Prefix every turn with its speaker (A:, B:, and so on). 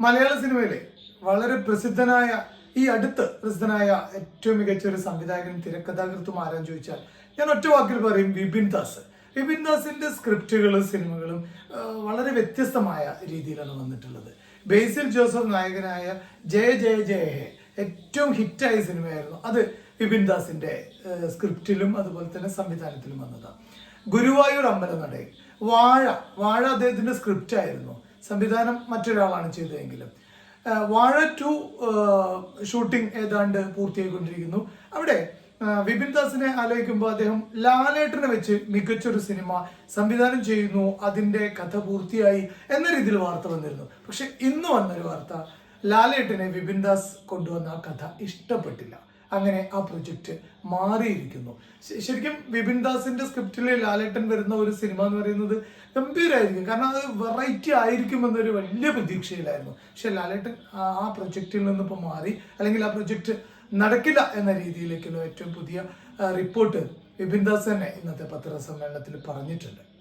A: മലയാള സിനിമയിലെ വളരെ പ്രസിദ്ധനായ ഈ അടുത്ത് പ്രസിദ്ധനായ ഏറ്റവും മികച്ച ഒരു സംവിധായകനും തിരക്കഥാകൃത്തും ആരാന്ന് ചോദിച്ചാൽ ഞാൻ ഒറ്റ വാക്കിൽ പറയും വിപിൻ ദാസ്. വിപിൻ ദാസിന്റെ സ്ക്രിപ്റ്റുകളും സിനിമകളും വളരെ വ്യത്യസ്തമായ രീതിയിലാണ് വന്നിട്ടുള്ളത്. ബേസിൽ ജോസഫ് നായകനായ ജയ ജയ ജയ ഹേ ഏറ്റവും ഹിറ്റായ സിനിമയായിരുന്നു. അത് വിപിൻ ദാസിന്റെ സ്ക്രിപ്റ്റിലും അതുപോലെ തന്നെ സംവിധാനത്തിലും വന്നതാണ്. ഗുരുവായൂർ അമ്പലനടയിൽ വാഴ വാഴ അദ്ദേഹത്തിന്റെ സ്ക്രിപ്റ്റ് ആയിരുന്നു സംവിധാനം മറ്റൊരാളാണ് ചെയ്തതെങ്കിലും. വാഴ ടു ഷൂട്ടിംഗ് ഏതാണ്ട് പൂർത്തിയായിക്കൊണ്ടിരിക്കുന്നു. അവിടെ വിപിൻ ദാസിനെ ആലോചിക്കുമ്പോൾ അദ്ദേഹം ലാലേട്ടനെ വെച്ച് മികച്ചൊരു സിനിമ സംവിധാനം ചെയ്യുന്നു അതിന്റെ കഥ പൂർത്തിയായി എന്ന രീതിയിൽ വാർത്ത വന്നിരുന്നു. പക്ഷെ ഇന്ന് വന്നൊരു വാർത്ത ലാലേട്ടനെ വിപിൻ ദാസ് കൊണ്ടുവന്ന ആ കഥ ഇഷ്ടപ്പെട്ടില്ല. അങ്ങനെ ആ പ്രൊജക്റ്റ് മാറിയിരിക്കുന്നു. ശരിക്കും വിപിൻ ദാസിന്റെ സ്ക്രിപ്റ്റിൽ ലാലേട്ടൻ വരുന്ന ഒരു സിനിമ എന്ന് പറയുന്നത് ഗംഭീരമായിരിക്കും കാരണം അത് വെറൈറ്റി ആയിരിക്കും എന്നൊരു വലിയ പ്രതീക്ഷയിലായിരുന്നു. പക്ഷെ ലാലേട്ടൻ ആ- ആ പ്രൊജക്റ്റിൽ നിന്ന് ഇപ്പോൾ മാറി. അല്ലെങ്കിൽ ആ പ്രൊജക്റ്റ് നടക്കില്ല എന്ന രീതിയിലേക്കുള്ള ഏറ്റവും പുതിയ റിപ്പോർട്ട് വിപിൻ ദാസ് തന്നെ ഇന്നത്തെ പത്രസമ്മേളനത്തിൽ പറഞ്ഞിട്ടുണ്ട്.